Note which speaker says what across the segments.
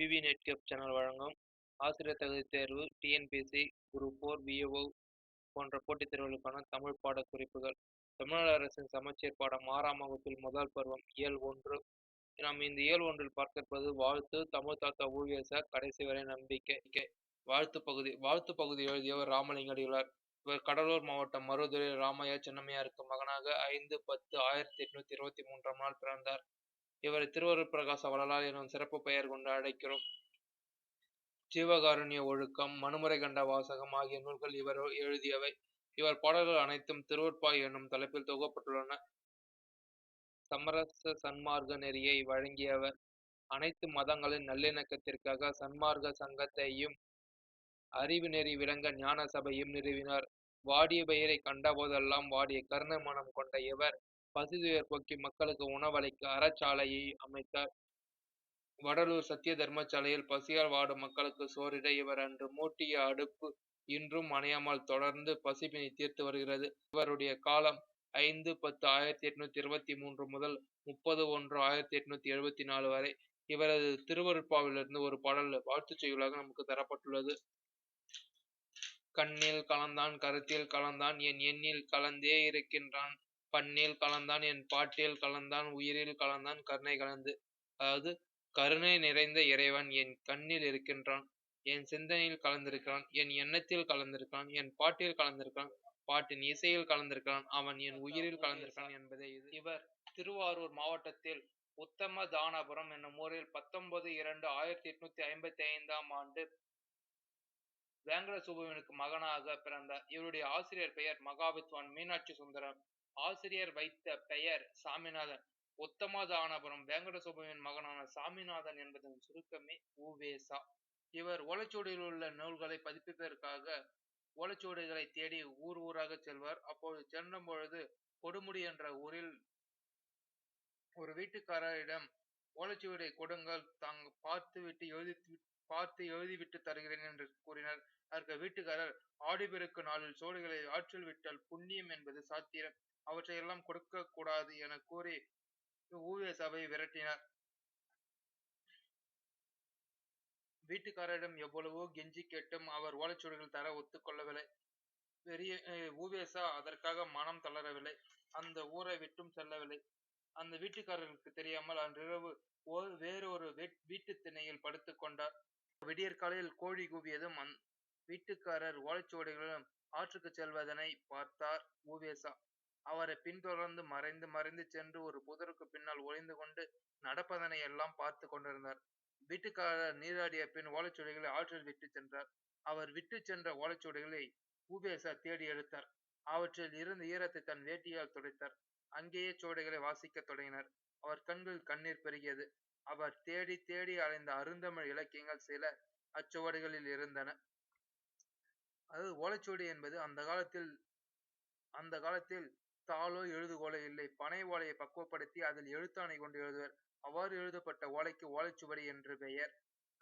Speaker 1: PV நெட்கேப் channel வழங்கும் ஆசிரியர் தகுதி தேர்வு டிஎன்பிஎஸ்சி குரூப் ஃபோர் விஏஓ போன்ற போட்டித் தேர்வுகளுக்கான தமிழ் பாட குறிப்புகள் தமிழ்நாடு அரசின் சமச்சீர் பாடம் ஆறாம் வகுப்பில் முதல் பருவம் இயல் ஒன்று. நாம் இந்த இயல் ஒன்றில் பார்க்க இருப்பது வாழ்த்து தமிழ் தாத்தா ஊழியச கடைசி வரை நம்பிக்கை. வாழ்த்து பகுதி வாழ்த்து பகுதி எழுதியவர் ராமலிங்க இவர் கடலூர் மாவட்டம் மருதுரை ராமையா சின்னம்மையாருக்கு மகனாக ஐந்து பத்து ஆயிரத்தி எட்நூத்தி இருபத்தி மூன்றாம் நாள் பிறந்தார். இவரை திருவருள் பிரகாச வள்ளலார் எனும் சிறப்பு பெயர் கொண்டு அழைக்கிறோம். ஜீவகாருண்ய ஒழுக்கம் மனுமுறை கண்ட வாசகம் ஆகிய நூல்கள் இவர் எழுதியவை. இவர் பாடல்கள் அனைத்தும் திருவற்பாய் என்னும் தலைப்பில் தொகுக்கப்பட்டுள்ளன. சமரச சன்மார்க்க நெறியை வழங்கியவர். அனைத்து மதங்களின் நல்லிணக்கத்திற்காக சன்மார்க்க சங்கத்தையும் அறிவு நெறி விளங்க ஞான சபையும் நிறுவினார். வாடிய பெயரை கண்டபோதெல்லாம் வாடிய கருணை மனம் கொண்ட இவர் பசிதுயர் போக்கி மக்களுக்கு உணவளிக்க அறச்சாலையை அமைத்தார் வடலூர் சத்திய தர்மசாலையில் பசியால் வாடும் மக்களுக்கு சோறிட இவர் அன்று மூட்டிய அடுப்பு இன்றும் அணையாமல் தொடர்ந்து பசிப்பினை தீர்த்து வருகிறது. இவருடைய காலம் ஐந்து பத்து ஆயிரத்தி எட்நூத்தி இருபத்தி மூன்று முதல் முப்பது ஒன்று ஆயிரத்தி எட்நூத்தி எழுபத்தி நாலு வரை இவரது திருவருட்பாவிலிருந்து ஒரு பாடல் வாழ்த்துச் செய்யுளாக நமக்கு தரப்பட்டுள்ளது. கண்ணில் கலந்தான் கருத்தில் கலந்தான் என் எண்ணில் கலந்தே இருக்கின்றான். பண்ணில் கலந்தான் என் பாட்டில் கலந்தான் உயிரில் கலந்தான் கருணை கலந்து. அதாவது கருணை நிறைந்த இறைவன் என் கண்ணில் இருக்கின்றான் என் சிந்தனையில் கலந்திருக்கிறான் என் எண்ணத்தில் கலந்திருக்கிறான் என் பாட்டில் கலந்திருக்கிறான் பாட்டின் இசையில் கலந்திருக்கிறான் அவன் என் உயிரில் கலந்திருக்கிறான் என்பதே இது. இவர் திருவாரூர் மாவட்டத்தில் உத்தம தானபுரம் என்னும் ஊரில் பத்தொன்பது இரண்டு ஆயிரத்தி எட்நூத்தி ஐம்பத்தி ஐந்தாம் ஆண்டு வேங்கட சுபுவனுக்கு மகனாக பிறந்தார். இவருடைய ஆசிரியர் பெயர் மகாவித்வான் மீனாட்சி சுந்தரம். ஆசிரியர் வைத்த பெயர் சாமிநாதன். உத்தமதானபுரம் வேங்கட மகனான சாமிநாதன் என்பதன் சுருக்கமே ஊவேசா இவர் ஓலைச்சுவடியில் உள்ள நூல்களை பதிப்பிப்பதற்காக ஓலைச்சுவடிகளை தேடி ஊர் ஊராக செல்வார். அப்போது சென்ற பொழுது கொடுமுடி என்ற ஊரில் ஒரு வீட்டுக்காரரிடம் ஓலைச்சுவடை கொடுங்கள் தாங்க பார்த்துவிட்டு எழுதி பார்த்து எழுதிவிட்டு தருகிறேன் என்று கூறினார். அதற்கு வீட்டுக்காரர் ஆடிப்பெருக்கு நாளில் சோடுகளை ஆற்றில் விட்டால் புண்ணியம் என்பது சாத்திரம். அவற்றையெல்லாம் கொடுக்க கூடாது என கூறி ஊழிய சபையை விரட்டினார். வீட்டுக்காரரிடம் எவ்வளவோ கெஞ்சி கேட்டும் அவர் ஓலைச்சுவடிகள் தர ஒத்துக்கொள்ளவில்லை. பெரிய ஊவேசா அதற்காக மனம் தளரவில்லை. அந்த ஊரை விட்டும் செல்லவில்லை. அந்த வீட்டுக்காரர்களுக்கு தெரியாமல் அன்றிரவு வேறொரு வீட்டு திணையில் படுத்துக் கொண்டார். விடியற்காலையில் கோழி கூவியதும் அந் வீட்டுக்காரர் ஓலைச்சுவடிகளும் ஆற்றுக்கு செல்வதனை பார்த்தார் ஊவேசா அவரை பின்தொடர்ந்து மறைந்து மறைந்து சென்று ஒரு புதருக்கு பின்னால் ஒளிந்து கொண்டு நடப்பதனை எல்லாம் பார்த்து கொண்டிருந்தார். வீட்டுக்காரர் நீராடிய பின் ஓலைச்சுவடிகளை ஆற்றில் விட்டு சென்றார். அவர் விட்டு சென்ற ஓலைச்சுவடிகளை ஊவேசா தேடி எடுத்தார். அவற்றில் இருந்த ஈரத்தை தன் வேட்டியால் துடைத்தார். அங்கேயே சுவடிகளை வாசிக்கத் தொடங்கினார். அவர் கண்களில் கண்ணீர் பெருகியது. அவர் தேடி தேடி அலைந்த அருந்தமிழ் இலக்கியங்கள் சில அச்சுவடிகளில் இருந்தன. அதாவது ஓலைச்சுவடி என்பது அந்த காலத்தில் அந்த காலத்தில் தாளோ எழுதுகோலோ இல்லை. பனை ஓலையை பக்குவப்படுத்தி அதில் எழுத்தாணை கொண்டு எழுதுவர். அவ்வாறு எழுதப்பட்ட ஓலைக்கு ஓலைச்சுவடி என்று பெயர்.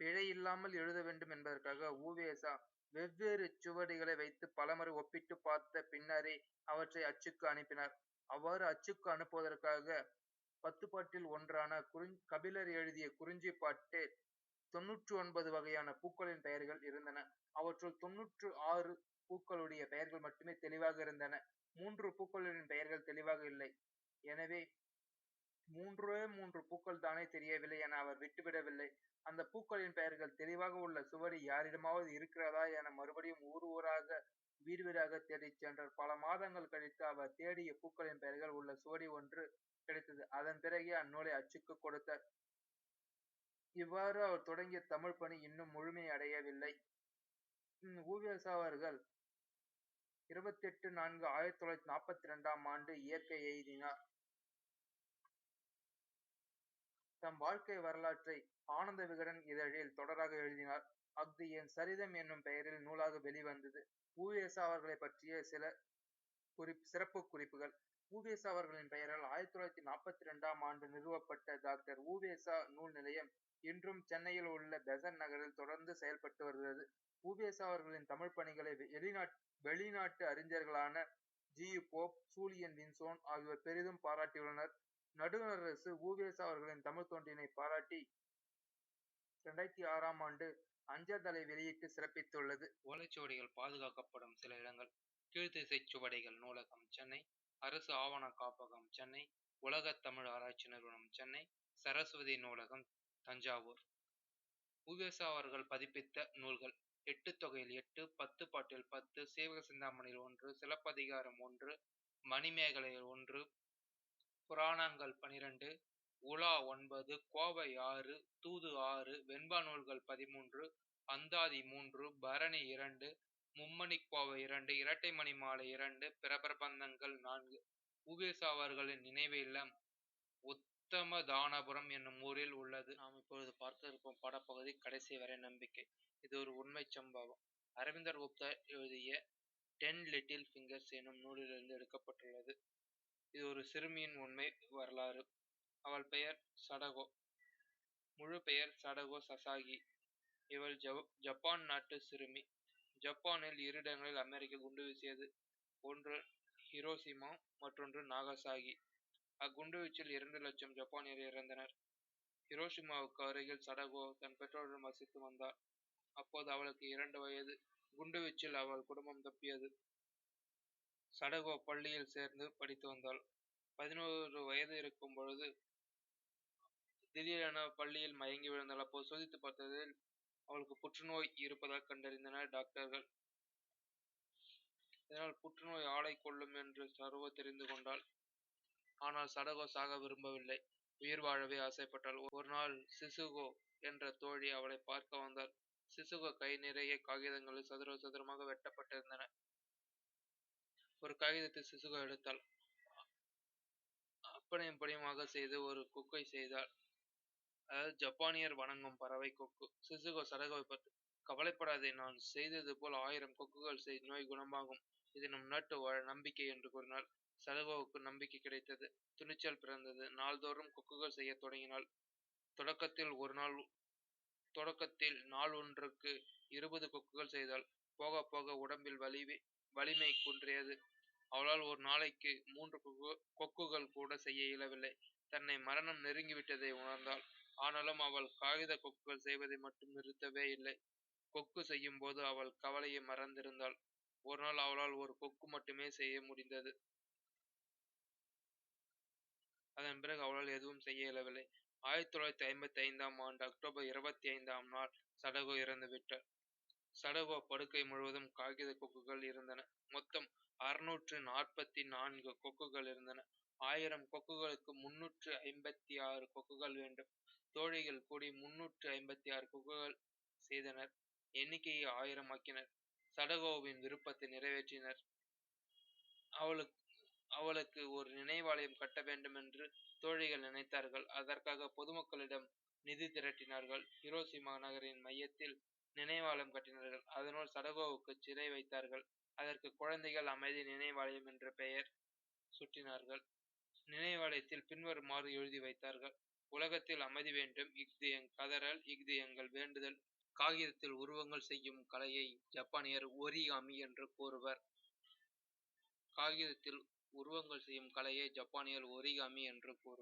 Speaker 1: பிழை இல்லாமல் எழுத வேண்டும் என்பதற்காக ஊவேசா வெவ்வேறு சுவடிகளை வைத்து பலமுறை ஒப்பிட்டு பார்த்த பின்னரே அவற்றை அச்சுக்கு அனுப்பினார். அவ்வாறு அச்சுக்கு அனுப்புவதற்காக பத்து பாட்டில் ஒன்றான குறி கபிலர் எழுதிய குறிஞ்சி பாட்டு தொன்னூற்று ஒன்பது வகையான பூக்களின் பெயர்கள் இருந்தன. அவற்றுள் தொன்னூற்று ஆறு பூக்களுடைய பெயர்கள் மட்டுமே தெளிவாக இருந்தன. மூன்று பூக்களின் பெயர்கள் தெளிவாக இல்லை. எனவே மூன்றே மூன்று பூக்கள் தானே தெரியவில்லை என அவர் விட்டுவிடவில்லை. அந்த பூக்களின் பெயர்கள் தெளிவாக உள்ள சுவடி யாரிடமாவது இருக்கிறதா என மறுபடியும் ஊர் ஊராக வீடு வீடாக தேடிச் சென்றார் பல மாதங்கள் கழித்து அவர் தேடிய பூக்களின் பெயர்கள் உள்ள சுவடி ஒன்று கிடைத்தது. அதன் பிறகே அந்நூலை அச்சுக்கு கொடுத்தார். இவ்வாறு அவர் தொடங்கிய தமிழ் பணி இன்னும் முழுமை அடையவில்லை ஊவேசா அவர்கள் இருபத்தி எட்டு நான்கு ஆயிரத்தி தொள்ளாயிரத்தி நாற்பத்தி இரண்டாம் ஆண்டு இயற்கை எய்தினார். தம் வாழ்க்கை வரலாற்றை ஆனந்த விகடன் இதழில் தொடராக எழுதினார். அஃது என் சரிதம் என்னும் பெயரில் நூலாக வெளிவந்தது. ஊவேசா அவர்களை பற்றிய சில குறிப் சிறப்பு குறிப்புகள். ஊவேசா அவர்களின் பெயரால் ஆயிரத்தி தொள்ளாயிரத்தி நாற்பத்தி இரண்டாம் ஆண்டு நிறுவப்பட்ட டாக்டர் ஊவேசா நூல் நிலையம் இன்றும் சென்னையில் உள்ள பெசன் நகரில் தொடர்ந்து செயல்பட்டு வருகிறது. ஊவேசா அவர்களின் தமிழ் பணிகளை வெளிநாட் வெளிநாட்டு அறிஞர்களான ஜி. போப் சூலியன் வின்சோன் ஆகியோர் பெரிதும் பாராட்டியுள்ளனர் நடுவரசு ஊவேசா அவர்களின் தமிழ் தொண்டினை பாராட்டி இரண்டாயிரத்தி ஆறாம் ஆண்டு அஞ்சல் வெளியிட்டு சிறப்பித்துள்ளது. ஓலைச்சுவடிகள் பாதுகாக்கப்படும் சில இடங்கள். கீழ்த்திசை சுவடிகள் நூலகம் சென்னை அரசு ஆவண காப்பகம் சென்னை உலகத் தமிழ் ஆராய்ச்சி நிறுவனம் சென்னை சரஸ்வதி நூலகம் தஞ்சாவூர். உவேசா அவர்கள் பதிப்பித்த நூல்கள் எட்டு தொகையில் எட்டு பத்து பாட்டில் பத்து சீவக சிந்தாமணியில் ஒன்று சிலப்பதிகாரம் ஒன்று மணிமேகலையில் ஒன்று புராணங்கள் பனிரெண்டு உலா ஒன்பது கோவை ஆறு தூது ஆறு வெண்பா நூல்கள் பதிமூன்று அந்தாதி மூன்று பரணி இரண்டு மும்மணிக்கோவை இரண்டு இரட்டை மணி மாலை இரண்டு பிரபிரபந்தங்கள் நான்கு உவேசாவர்களின் நினைவு இல்லம் உத்தம தானபுரம் என்னும் ஊரில் உள்ளது. நாம் இப்பொழுது பார்க்க இருக்கும் படப்பகுதி கடைசி வரை நம்பிக்கை. இது ஒரு உண்மை சம்பவம். அரவிந்தர் குப்தா எழுதிய டென் லிட்டில் ஃபிங்கர்ஸ் எனும் நூலிலிருந்து எடுக்கப்பட்டுள்ளது. இது ஒரு சிறுமியின் உண்மை வரலாறு. அவள் பெயர் சடகோ. முழு பெயர் சடகோ சசாகி. இவள் ஜப்பான் நாட்டு சிறுமி. ஜப்பானில் இரு இடங்களில் அமெரிக்கா குண்டு வீசியது. ஒன்று ஹிரோஷிமா மற்றொன்று நாகசாகி. அக்குண்டுவீச்சில் இரண்டு லட்சம் ஜப்பானியர் இறந்தனர். ஹிரோஷிமாவுக்கு அருகில் சடகோ தன் பெற்றோருடன் வசித்து வந்தாள் அப்போது அவளுக்கு இரண்டு வயது. குண்டுவீச்சில் அவள் குடும்பம் தப்பியது. சடகோ பள்ளியில் சேர்ந்து படித்து வந்தாள். பதினோரு வயது இருக்கும் பொழுது திடீரென பள்ளியில் மயங்கி விழுந்தாள். அப்போது சோதித்து பார்த்ததில் அவளுக்கு புற்றுநோய் இருப்பதாக கண்டறிந்தனர் டாக்டர்கள். இதனால் புற்றுநோய் ஆளை கொல்லும் என்று சர்வோ தெரிந்து கொண்டாள். ஆனால் சடகோ சாக விரும்பவில்லை. உயிர் வாழவே ஆசைப்பட்டாள். ஒரு நாள் சிசுகோ என்ற தோழி அவளை பார்க்க வந்தாள். சிசுகோ கை நிறைய காகிதங்களில் சதுர சதுரமாக வெட்டப்பட்டிருந்தன. ஒரு காகிதத்தை சிசுகோ எடுத்தாள். அப்படியும் படியுமாக செய்து ஒரு கொக்கை செய்தாள். அதாவது ஜப்பானியர் வணங்கும் பறவை கொக்கு. சிசுகோ சடகோ பார்த்து கவலைப்படாதே நான் செய்தது போல் ஆயிரம் கொக்குகள் செய் நோய் குணமாகும். இது நம் நாட்டு நம்பிக்கை என்று கூறினாள். சலுகாவுக்கு நம்பிக்கை கிடைத்தது. துணிச்சல் பிறந்தது. நாள்தோறும் கொக்குகள் செய்யத் தொடங்கினாள். தொடக்கத்தில் ஒரு நாள் தொடக்கத்தில் நாள் ஒன்றுக்கு இருபது கொக்குகள் செய்தாள். போக போக உடம்பில் வலிமை வலிமை குன்றியது. அவளால் ஒரு நாளைக்கு மூன்று கொக்கு கொக்குகள் கூட செய்ய இயலவில்லை. தன்னை மரணம் நெருங்கிவிட்டதை உணர்ந்தாள். ஆனாலும் அவள் காகித கொக்குகள் செய்வதை மட்டும் நிறுத்தவே இல்லை. கொக்கு செய்யும் போது அவள் கவலையை மறந்திருந்தாள். ஒரு நாள் அவளால் ஒரு கொக்கு மட்டுமே செய்ய முடிந்தது. அதன் பிறகு அவளால் எதுவும் செய்ய இயலவில்லை. ஆயிரத்தி தொள்ளாயிரத்தி ஐம்பத்தி ஐந்தாம் ஆண்டு அக்டோபர் இருபத்தி ஐந்தாம் நாள் சடகோ இறந்துவிட்டார். சடகோ படுக்கை முழுவதும் காகித கொக்குகள் இருந்தன. மொத்தம் அறுநூற்று நாற்பத்தி நான்கு கொக்குகள் இருந்தன. ஆயிரம் கொக்குகளுக்கு முன்னூற்று ஐம்பத்தி ஆறு கொக்குகள் வேண்டும். தோழிகள் கூடி முன்னூற்று ஐம்பத்தி ஆறு கொக்குகள் செய்தனர். எண்ணிக்கையை ஆயிரம் ஆக்கினர். சடகோவின் விருப்பத்தை நிறைவேற்றினர். அவளுக்கு அவளுக்கு ஒரு நினைவாலயம் கட்ட வேண்டும் என்று தோழிகள் நினைத்தார்கள். அதற்காக பொதுமக்களிடம் நிதி திரட்டினார்கள். ஹிரோஷிமா நகரின் மையத்தில் நினைவாலயம் கட்டினார்கள். அதனுள் சடகோவுக்கு சிறை வைத்தார்கள். அதற்கு குழந்தைகள் அமைதி நினைவாலயம் என்ற பெயர் சுட்டினார்கள். நினைவாலயத்தில் பின்வருமாறு எழுதி வைத்தார்கள். உலகத்தில் அமைதி வேண்டும். இஃது எங் கதறல் இஃது எங்கள் வேண்டுதல் காகிதத்தில் உருவங்கள் செய்யும் கலையை ஜப்பானியர் ஒரிகாமி என்று கூறுவர். காகிதத்தில் உருவங்கள் செய்யும் கலையை ஜப்பானியர்கள் ஒரிகாமி என்று கூறுவர்.